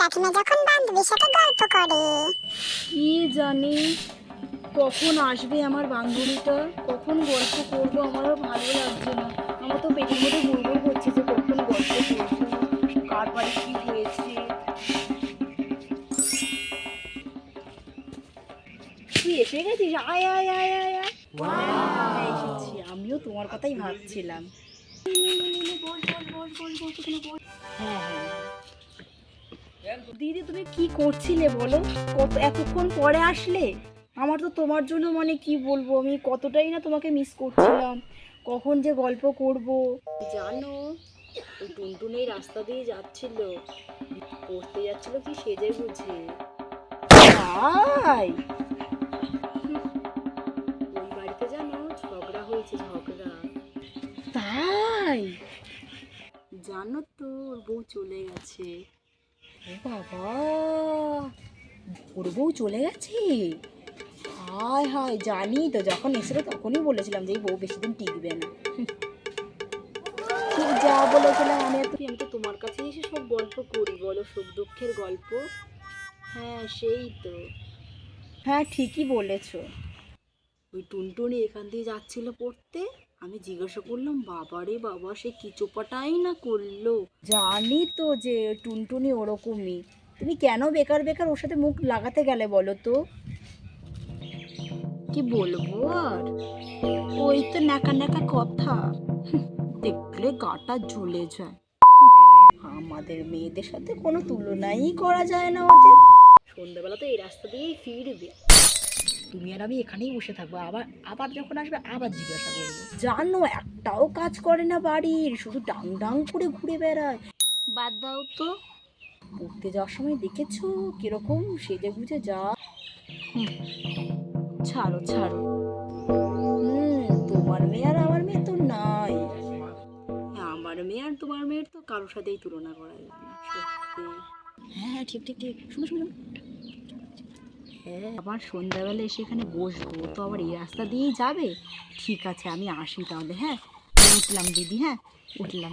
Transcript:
কাকিমা যখন বান্ধবীর সাথে গল্প করে কি জানি কখন আসবে আমার বান্ধবীটা কখন গল্প করব আমারও ভালো লাগছে না আমার তো পেটের মধ্যে গুড়গুড় করছে যে কখন গল্প করব কার বাড়ি কি হয়েছে তুই এসে গেছিস আয় আয় আয় আয় আয় হ্যাঁ, এসেছি আমিও তোমার কথাই ভাবছিলাম হ্যাঁ হ্যাঁ দিদি তুমি কি করছিলে বলো? কত এতক্ষণ পরে আসলে? আমার তো তোমার জন্য মানে কি বলব আমি কতটাই না তোমাকে মিস করছিলাম। কখন যে গল্প করব? জানো ওই টুনটুন এই রাস্তা দিয়ে যাচ্ছিল। পড়তে যাচ্ছিল কি সেজে বুঝে তাই? ওই বাড়িতে জানো ঝগড়া হয়েছে ঝগড়া। তাই? জানো তো ওর বউ চলে গেছে। বাবা ওর বউ চলে গেছে? হায় হায় জানি তো যখন এসেছিল তখনই বলেছিলাম যে এই বউ বেশি দিন টিকবে না। ঠিক যা বলেছিলাম আমি এত আমি তো তোমার কাছে এসে সব গল্প করি বলো সুখ দুঃখের গল্প? হ্যাঁ সেই তো। হ্যাঁ ঠিকই বলেছ। ওই টুনটুনি এখান দিয়ে যাচ্ছিল পড়তে? আমি জিজ্ঞাসা করলাম বাবারে বাবা সে কি চোপাটাই না করল? জানি তো যে টুনটুনি ওরকমই। তুমি কেন বেকার বেকার ওর সাথে মুখ লাগাতে গেলে বলো তো? কি বলব আর? ওই তো নাকা নাকা কথা। দেখলে গাটা ঝুলে যায়। আমাদের মেয়েদের সাথে কোনো তুলনাই করা যায় না ওদের। সন্ধ্যাবেলা তো এই রাস্তা দিয়েই ফিরবে। তুমি আর আমি এখানেই বসে থাকব। আবার আবার যখন আসবে আবার জিজ্ঞাসা করব। জানো একটাও কাজ করে না বাড়ির শুধু ডাং ডাং করে ঘুরে বেড়ায়। বাদ দাও তো। পড়তে যাওয়ার সময় দেখেছ কীরকম সেজে গুজে যা? ছাড়ো ছাড়ো। হুম তোমার মেয়ে আর আমার মেয়ে তো নাই। হ্যাঁ, আমার মেয়ে আর তোমার মেয়ের তো কারোর সাথেই তুলনা করা যাবে না হ্যাঁ হ্যাঁ ঠিক ঠিক ঠিক। শুনো শুনো। হ্যাঁ আবার সন্ধ্যাবেলা এসে এখানে বসবো তো আবার এই রাস্তা দিয়েই যাবে। ঠিক আছে, আমি আসি তাহলে হ্যাঁ? উঠলাম দিদি হ্যাঁ? উঠলাম।